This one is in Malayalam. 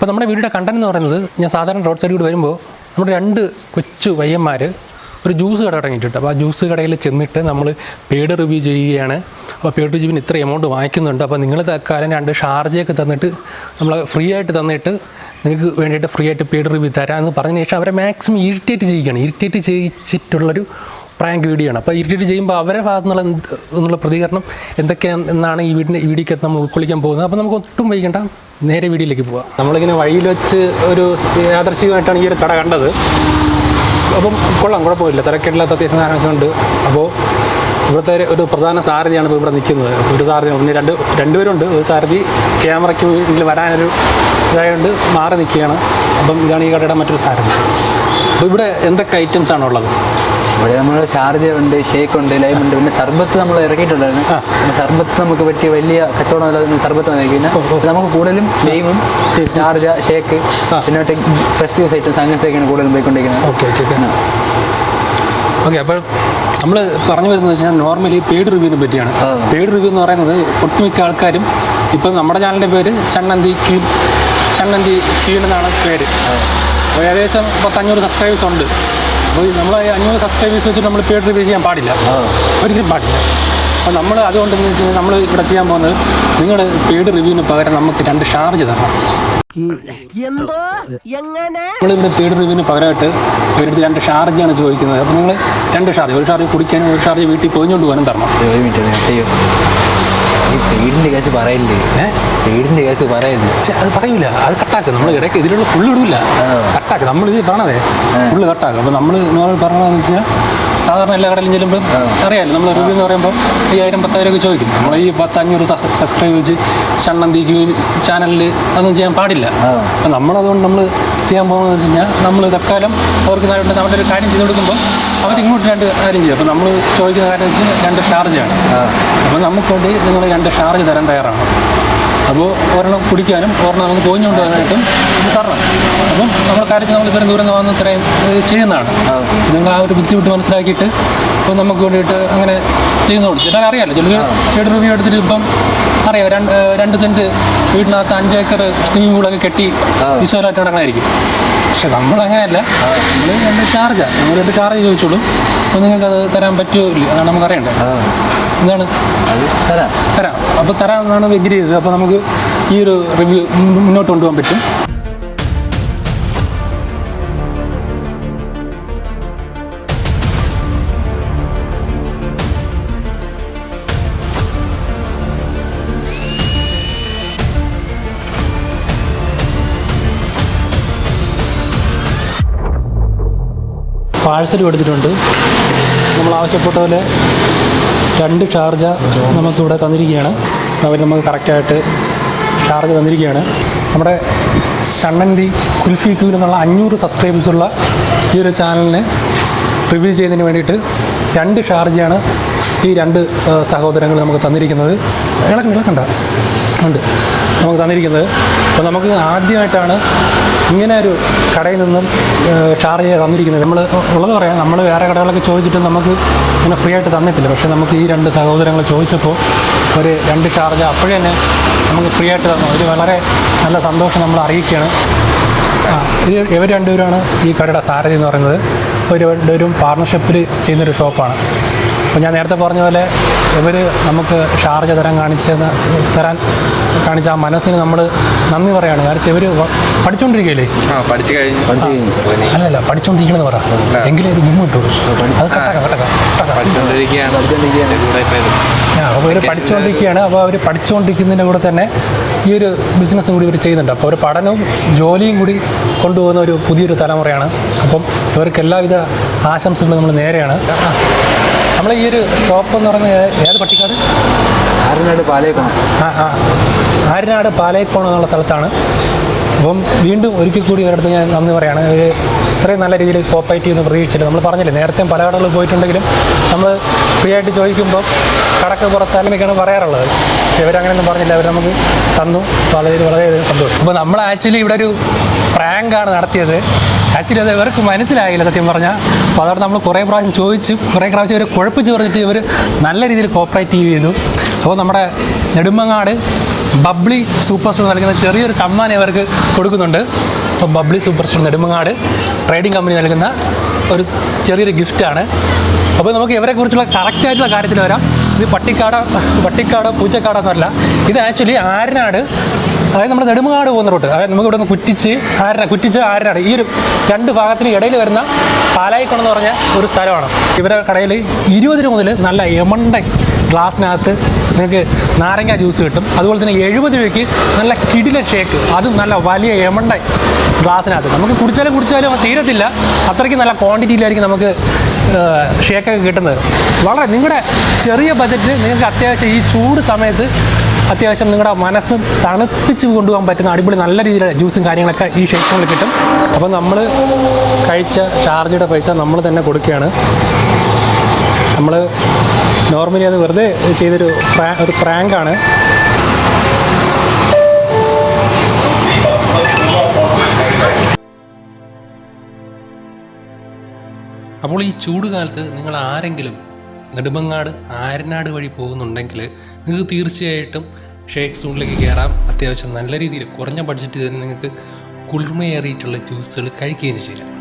അപ്പോൾ നമ്മുടെ വീടിന്റെ കണ്ടന്റ് എന്ന് പറയുന്നത് ഞാൻ സാധാരണ റോഡ് സൈഡിൽ വരുമ്പോൾ നമ്മുടെ രണ്ട് കൊച്ചു വയ്യന്മാർ ഒരു ജ്യൂസ് കട തുടങ്ങിയിട്ടുണ്ട് അപ്പോൾ ആ ജ്യൂസ് കടയിൽ ചെന്നിട്ട് നമ്മൾ പേഡ് റിവ്യൂ ചെയ്യുകയാണ്. അപ്പോൾ പേഡ് റിവ്യൂവിന് ഇത്ര എമൗണ്ട് വാങ്ങിക്കുന്നുണ്ട്. അപ്പോൾ നിങ്ങൾ തൽക്കാലം രണ്ട് ഷാർജയൊക്കെ തന്നിട്ട് നമ്മൾ ഫ്രീ ആയിട്ട് തന്നിട്ട് നിങ്ങൾക്ക് വേണ്ടിയിട്ട് ഫ്രീ ആയിട്ട് പേഡ് റിവ്യൂ തരാമെന്ന് പറഞ്ഞ ശേഷം അവരെ മാക്സിമം ഇറിറ്റേറ്റ് ചെയ്യുകയാണ് ഇറിറ്റേറ്റ് ചെയ്യിച്ചിട്ടുള്ളൊരു പ്രാങ്ക് വീഡിയോ ആണ്. അപ്പോൾ ഇറിറ്റേറ്റ് ചെയ്യുമ്പോൾ അവരെ ഭാഗത്തു നിന്നുള്ള എന്നുള്ള പ്രതികരണം എന്തൊക്കെയാണ് എന്നാണ് ഈ വീടിന്റെ വീഡിയോക്കകത്ത് നമ്മൾ ഉൾക്കൊള്ളിക്കാൻ പോകുന്നത്. അപ്പോൾ നമുക്ക് ഒട്ടും വൈകണ്ട. നേരെ വീഡിയോയിലേക്ക് പോവാം. നമ്മളിങ്ങനെ വഴിയിൽ വെച്ച് ഒരു യാദർശികമായിട്ടാണ് ഈ ഒരു കട കണ്ടത്. അപ്പം കൊള്ളാം കുഴപ്പമില്ല. തിരക്കില്ലാത്ത അത്യാവശ്യം സാധനമൊക്കെ ഉണ്ട്. അപ്പോൾ ഇവിടുത്തെ ഒരു- പ്രധാന സാരഥിയാണ് ഇപ്പോൾ ഇവിടെ നിൽക്കുന്നത്. ഒരു സാരഥി പിന്നെ രണ്ട് രണ്ടുപേരുണ്ട്. ഒരു സാരഥി ക്യാമറയ്ക്ക് മുന്നിൽ വരാനൊരു ഇതായതുകൊണ്ട് മാറി നിൽക്കുകയാണ്. അപ്പം ഇതാണ് ഈ കടയുടെ മറ്റൊരു സാരഥി. അപ്പോൾ ഇവിടെ എന്തൊക്കെ ഐറ്റംസ് ഉള്ളത്? ഇവിടെ നമ്മൾ ഷാർജ ഉണ്ട് ഷേക്ക് ഉണ്ട് ലൈം ഉണ്ട് പിന്നെ സർബത്ത് നമ്മൾ ഇറക്കിയിട്ടുണ്ടായിരുന്നു. സർബത്ത് നമുക്ക് പറ്റിയ വലിയ കച്ചവടം സർബത്ത് പിന്നെ നമുക്ക് കൂടുതലും ലൈമും ഷാർജ ഷേക്ക് പിന്നോട്ട് പിന്നെ ഫ്രഷ് ജ്യൂസ് ഐറ്റംസ് അങ്ങനത്തെയൊക്കെയാണ് കൂടുതലും പോയിക്കൊണ്ടിരിക്കുന്നത്. Okay okay okay. ഓക്കെ അപ്പോൾ നമ്മൾ പറഞ്ഞു വരുന്നത് വെച്ചാൽ നോർമലി പെയ്ഡ് റിവ്യൂവിനെ പറ്റിയാണ്. പേഡ് പെയ്ഡ് റിവ്യൂ എന്ന് പറയുന്നത് ഒട്ടുമിക്ക ആൾക്കാരും ഇപ്പം നമ്മുടെ ചാനലിന്റെ പേര് ഷണ്ണന്തി ക്യൂൻ ഷണ്ണന്തി ക്യൂൻ എന്നാണ് പേര് ഏകദേശം പത്തഞ്ഞൂറ് സബ്സ്ക്രൈബേഴ്സ് ഉണ്ട്. അപ്പോൾ നമ്മൾ അഞ്ഞൂറ് സബ്സ്ക്രൈബേഴ്സ് വെച്ചിട്ട് നമ്മൾ പേഡ് റിവ്യൂ ചെയ്യാൻ പാടില്ല. ഒരിക്കലും പാടില്ല. അപ്പോൾ നമ്മൾ അതുകൊണ്ട് വെച്ച് കഴിഞ്ഞാൽ നമ്മൾ ഇവിടെ ചെയ്യാൻ പോകുന്നത് നിങ്ങൾ പേഡ് റിവ്യൂവിന് പകരം നമുക്ക് രണ്ട് ഷാർജ് തരണം. എന്തോ? എങ്ങനെ? നമ്മളിവിടെ പേഡ് റിവ്യൂവിന് പകരമായിട്ട് ഇവരുടെ രണ്ട് ഷാർജാണ് ചോദിക്കുന്നത്. അപ്പോൾ നിങ്ങൾ രണ്ട് ഷാർജ് ഒരു ഷാർജ് കുടിക്കാനും ഒരു ഷാർജ് വീട്ടിൽ പൊതിഞ്ഞുകൊണ്ട് പോകാനും തരണം. പേരിന്റെ കേസ് പറയണ്ടേ ഏ? പേരിന്റെ കേസ് പറയണ്ടേ പക്ഷെ അത് പറയൂല. അത് കട്ടാക്കും. നമ്മൾ ഇടയ്ക്ക് ഇതിലുള്ള ഫുള്ള് ഇടൂല. കട്ടാക്കും. നമ്മൾ ഇത് പറഞ്ഞതേ ഫുള്ള് കട്ടാക്കും. അപ്പോൾ നമ്മൾ നോർമൽ പറഞ്ഞതെന്ന് വെച്ചാൽ സാധാരണ എല്ലാ കടയിലും ചെല്ലുമ്പോൾ അറിയാമല്ലോ നമ്മൾ റിവ്യൂ എന്ന് പറയുമ്പോൾ അയ്യായിരം പത്തായിരം ഒക്കെ ചോദിക്കും. നമ്മൾ ഈ പത്ത് അഞ്ഞൂറ് സബ്സ്ക്രൈബ് വെച്ച് ഷണ്ണന്തി ചാനലിൽ അതൊന്നും ചെയ്യാൻ പാടില്ല. അപ്പം നമ്മളതുകൊണ്ട് നമ്മൾ ചെയ്യാൻ പോകുന്നത് വെച്ച് കഴിഞ്ഞാൽ നമ്മൾ തൽക്കാലം അവർക്ക് നമ്മുടെ ഒരു കാര്യം ചെയ്ത് കൊടുക്കുമ്പോൾ അവർ ഇങ്ങോട്ട് രണ്ട് കാര്യം ചെയ്യും. അപ്പം നമ്മൾ ചോദിക്കുന്ന കാര്യം വെച്ച് രണ്ട് ഷാർജാണ് അപ്പം നമുക്ക് വേണ്ടി നിങ്ങൾ രണ്ട് ഷാർജ് തരാൻ തയ്യാറാണ്. അപ്പോൾ ഒരെണ്ണം കുടിക്കാനും ഒരെണ്ണം നമുക്ക് പോയിഞ്ഞുകൊണ്ട് പോകാനായിട്ടും തരണം. അപ്പം നമ്മൾ കാര്യത്തിൽ നമ്മൾ ഇത്രയും ദൂരം വന്ന് ഇത്രയും ഇത് ചെയ്യുന്നതാണ്. നിങ്ങൾ ആ ഒരു ബുദ്ധിമുട്ട് മനസ്സിലാക്കിയിട്ട് ഇപ്പം നമുക്ക് വേണ്ടിയിട്ട് അങ്ങനെ ചെയ്യുന്നുണ്ട് ചിലർ അറിയാമല്ലോ ചിലർ ഏഴ് രൂപ എടുത്തിട്ട് ഇപ്പം അറിയാം രണ്ട് രണ്ട് സെന്റ് വീടിനകത്ത് അഞ്ച് ഏക്കർ സ്വിമ്മിംഗ് പൂളൊക്കെ കെട്ടി വിശാലമായിട്ട് നടക്കണമായിരിക്കും പക്ഷെ നമ്മളങ്ങനെയല്ല. നമ്മൾ രണ്ട് ചാർജാണ് നമ്മൾ രണ്ട് ചാർജ് ചോദിച്ചോളൂ. അപ്പോൾ നിങ്ങൾക്ക് അത് തരാൻ പറ്റുമോ ഇല്ല അതാണ് നമുക്ക് അറിയണ്ടേ എന്താണ്? തരാം തരാം. അപ്പോൾ തരാം. എന്നാണ് എഗ്രി ചെയ്തത് അപ്പോൾ നമുക്ക് ഈ ഒരു റിവ്യൂ മുന്നോട്ട് കൊണ്ടുപോകാൻ പറ്റും. പാഴ്സൽ കൊടുത്തിട്ടുണ്ട്. നമ്മൾ ആവശ്യപ്പെട്ട പോലെ രണ്ട് ഷാർജ നമുക്കിവിടെ തന്നിരിക്കുകയാണ്. അവർ നമുക്ക് കറക്റ്റായിട്ട് ഷാർജ തന്നിരിക്കുകയാണ്. നമ്മുടെ ഷണ്ണന്തി കുൽഫി ക്യൂൻ എന്നുള്ള അഞ്ഞൂറ് സബ്സ്ക്രൈബേഴ്സുള്ള ഈ ഒരു ചാനലിനെ റിവ്യൂ ചെയ്യുന്നതിന് വേണ്ടിയിട്ട് രണ്ട് ഷാർജയാണ് ഈ രണ്ട് സഹോദരങ്ങൾ നമുക്ക് തന്നിരിക്കുന്നത്. ഇളക്കണ്ട. ഉണ്ട്. നമുക്ക് തന്നിരിക്കുന്നത്. അപ്പോൾ നമുക്ക് ആദ്യമായിട്ടാണ് ഇങ്ങനെ ഒരു കടയിൽ നിന്നും ഷാർജ തന്നിരിക്കുന്നത്. നമ്മൾ ഉള്ളത് പറയാം നമ്മൾ വേറെ കടകളൊക്കെ ചോദിച്ചിട്ട് നമുക്ക് ഇങ്ങനെ ഫ്രീ ആയിട്ട് തന്നിട്ടില്ല. പക്ഷേ നമുക്ക് ഈ രണ്ട് സഹോദരങ്ങൾ ചോദിച്ചപ്പോൾ ഒരു രണ്ട് ചാർജ് അപ്പോഴേ തന്നെ നമുക്ക് ഫ്രീ ആയിട്ട് തന്നു. ഒരു വളരെ നല്ല സന്തോഷം നമ്മൾ അറിയിക്കുകയാണ്. ആ ഇത് ഇവർ രണ്ടുപേരാണ് ഈ കടയുടെ സാരഥി എന്ന് പറയുന്നത്. ഇവർ രണ്ടുപേരും പാർട്ണർഷിപ്പിൽ ചെയ്യുന്നൊരു ഷോപ്പാണ് അപ്പോൾ ഞാൻ നേരത്തെ പറഞ്ഞ പോലെ ഇവർ നമുക്ക് ഷാർജ തരാൻ കാണിച്ചെന്ന് തരാൻ കാണിച്ച ആ മനസ്സിന് നമ്മൾ നന്ദി പറയാണ്. കാരണം ഇവർ പഠിച്ചുകൊണ്ടിരിക്കുകയല്ലേ പഠിച്ചു കഴിഞ്ഞു. അല്ലല്ല പഠിച്ചുകൊണ്ടിരിക്കണമെന്ന് പറ. എങ്കിലും ഒരു ഗുമ്മ കിട്ടുള്ളൂ അത് കട്ടാക്കാം കട്ടാക്കാം അപ്പോൾ ഇവർ പഠിച്ചുകൊണ്ടിരിക്കുകയാണ് അപ്പോൾ അവർ പഠിച്ചുകൊണ്ടിരിക്കുന്നതിന്റെ കൂടെ തന്നെ ഈ ഒരു ബിസിനസ്സും കൂടി ഇവർ ചെയ്യുന്നുണ്ട്. അപ്പോൾ ഒരു പഠനവും ജോലിയും കൂടി കൊണ്ടുപോകുന്ന ഒരു പുതിയൊരു തലമുറയാണ്. അപ്പം ഇവർക്ക് എല്ലാവിധ ആശംസകളും നമ്മൾ നേരെയാണ്. ആ, നമ്മൾ ഈ ഒരു ഷോപ്പ് എന്ന് പറഞ്ഞ ഏത് പട്ടിക്കാട്? ആര്യനാട് പാലയക്കോണം. ആ ആ. ആര്യനാട് പാലയക്കോണം എന്നുള്ള സ്ഥലത്താണ്. അപ്പം വീണ്ടും ഒരിക്കൽ കൂടി ഇവരടുത്ത് ഞാൻ നന്ദി പറയുകയാണ് ഇവർ ഇത്രയും നല്ല രീതിയിൽ കോപ്പറേറ്റ് ചെയ്യുന്ന പ്രതീക്ഷിച്ചില്ല. നമ്മൾ പറഞ്ഞില്ലേ നേരത്തെ പല കടകളിൽ പോയിട്ടുണ്ടെങ്കിലും നമ്മൾ ഫ്രീ ആയിട്ട് ചോദിക്കുമ്പോൾ കടക്ക് പുറത്താലൊക്കെയാണ് പറയാറുള്ളത്? ഇവരങ്ങനെയൊന്നും പറഞ്ഞില്ല. അവർ നമുക്ക് തന്നു. വളരെ വളരെയധികം സന്തോഷം. അപ്പോൾ നമ്മൾ ആക്ച്വലി ഇവിടെ ഒരു പ്രാങ്കാണ് നടത്തിയത്. ആക്ച്വലി അത് ഇവർക്ക് മനസ്സിലായില്ല സത്യം പറഞ്ഞാൽ അപ്പോൾ അതോടെ നമ്മൾ കുറേ പ്രാവശ്യം ചോദിച്ചു. കുറേ പ്രാവശ്യം ഇവർ കുഴപ്പിച്ച് പറഞ്ഞിട്ട് ഇവർ നല്ല രീതിയിൽ കോപ്പറേറ്റ് ചെയ്തു. അപ്പോൾ നമ്മുടെ നെടുമങ്ങാട് ബബ്ലി സൂപ്പർ സ്റ്റോർ നൽകുന്ന ചെറിയൊരു സമ്മാനം ഇവർക്ക് കൊടുക്കുന്നുണ്ട്. അപ്പോൾ Babli super store Nedumangad trading company നൽകുന്ന ഒരു ചെറിയൊരു ഗിഫ്റ്റാണ് അപ്പോൾ നമുക്ക് ഇവരെക്കുറിച്ചുള്ള കറക്റ്റായിട്ടുള്ള കാര്യത്തിൽ വരാം. ഇത് പട്ടിക്കാട് പട്ടിക്കാട് പൂച്ചക്കാടെന്നല്ല ഇത് ആക്ച്വലി ആരനാട് അതായത് നമ്മുടെ നെടുമങ്ങാട് പോകുന്ന റൂട്ട്. അതായത് നമുക്ക് ഇവിടെ നിന്ന് കുറ്റിച്ച് ആരന കുറ്റിച്ച് ആരനാട് ഈ ഒരു രണ്ട് ഭാഗത്തിന് ഇടയിൽ വരുന്ന പാലായിക്കുളം എന്ന് പറഞ്ഞ ഒരു സ്ഥലമാണ്. ഇവരുടെ കടയിൽ ഇരുപതിന് രൂപ മുതൽ നല്ല എമണ്ട ഗ്ലാസ്സിനകത്ത് നിങ്ങൾക്ക് നാരങ്ങ ജ്യൂസ് കിട്ടും. അതുപോലെ തന്നെ എഴുപത് രൂപയ്ക്ക് നല്ല കിടില ഷേക്ക്. അതും നല്ല വലിയ എമണ്ട ഗ്ലാസ്സിനകത്ത്. നമുക്ക് കുടിച്ചാലും കുടിച്ചാലും തീരത്തില്ല. അത്രയ്ക്ക് നല്ല ക്വാണ്ടിറ്റിയിലായിരിക്കും നമുക്ക് ഷേക്കൊക്കെ കിട്ടുന്നത്. വളരെ നിങ്ങളുടെ ചെറിയ ബജറ്റ് നിങ്ങൾക്ക് അത്യാവശ്യം ഈ ചൂട് സമയത്ത് അത്യാവശ്യം നിങ്ങളുടെ മനസ്സ് തണുപ്പിച്ച് കൊണ്ടുപോകാൻ പറ്റുന്ന അടിപൊളി നല്ല രീതിയിലുള്ള ജ്യൂസും കാര്യങ്ങളൊക്കെ ഈ ഷേക്സുകളിൽ കിട്ടും. അപ്പോൾ നമ്മൾ കഴിച്ച ചാർജിയുടെ പൈസ നമ്മൾ തന്നെ കൊടുക്കുകയാണ്. നമ്മൾ നോർമലി അത് വെറുതെ ചെയ്തൊരു ഒരു പ്രാങ്കാണ്. അപ്പോൾ ഈ ചൂട് കാലത്ത് നിങ്ങൾ ആരെങ്കിലും നെടുമങ്ങാട് ആരനാട് വഴി പോകുന്നുണ്ടെങ്കിൽ നിങ്ങൾക്ക് തീർച്ചയായിട്ടും ഷേക്ക് സൂണിലേക്ക് കയറാം. അത്യാവശ്യം നല്ല രീതിയിൽ കുറഞ്ഞ ബഡ്ജറ്റിൽ തന്നെ നിങ്ങൾക്ക് കുളിർമയേറിയിട്ടുള്ള ജ്യൂസുകൾ കഴിക്കുകയും ചെയ്യാം.